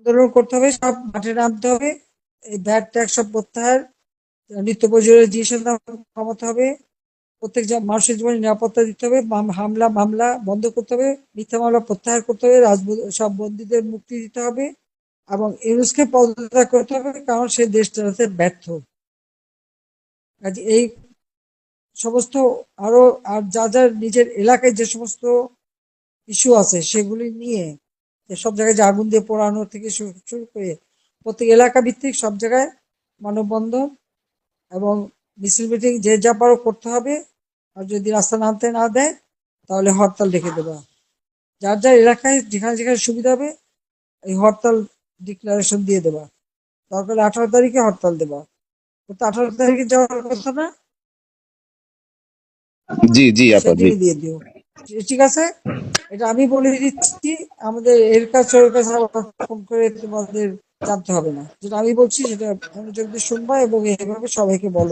আন্দোলন করতে হবে, সব মাঠে নামতে হবে। এই ব্যাট ট্যাগ সব প্রত্যাহার নিত্য প্রয়োজনীয় জিনিসের দাম কমাতে হবে। প্রত্যেক মানুষের জীবনে নিরাপত্তা দিতে হবে হামলা, মামলা বন্ধ করতে হবে, মিথ্যা মামলা প্রত্যাহার করতে হবে, রাজব- সব বন্দীদের মুক্তি দিতে হবে এবং ইউনুসকে পদত্যাগ করতে হবে, কারণ সে দেশ চালাতে ব্যর্থ। এই সমস্ত আরও, আর যা যা নিজের এলাকায় যে সমস্ত ইস্যু আছে, সেগুলি নিয়ে সব জায়গায় যে আগুন দিয়ে পোড়ানো থেকে শুরু করে প্রত্যেক এলাকা ভিত্তিক সব জায়গায় মানববন্ধন এবং মিছিল মিটিং যে যা পারো করতে হবে। আর যদি রাস্তা নামতে না দেয় তাহলে হরতাল ডেকে দেবা। যার যার এলাকায় যেখানে যেখানে সুবিধা হবে এই হরতাল ডিক্লারেশন দিয়ে দেবা। দরকার আঠারো তারিখে হরতাল দেবা। তো আঠারো তারিখে যাওয়ার কথা না? জি জি আপা দিয়ে দিও। ঠিক আছে? এটা আমি বলে দিচ্ছি, আমাদের এর কাছে ওর কাছে ফোন করে তোমাদের জানতে হবে না। যেটা আমি বলছি, সেটা মনোযোগ দিয়ে শুনবা এবং এভাবে সবাইকে বলো।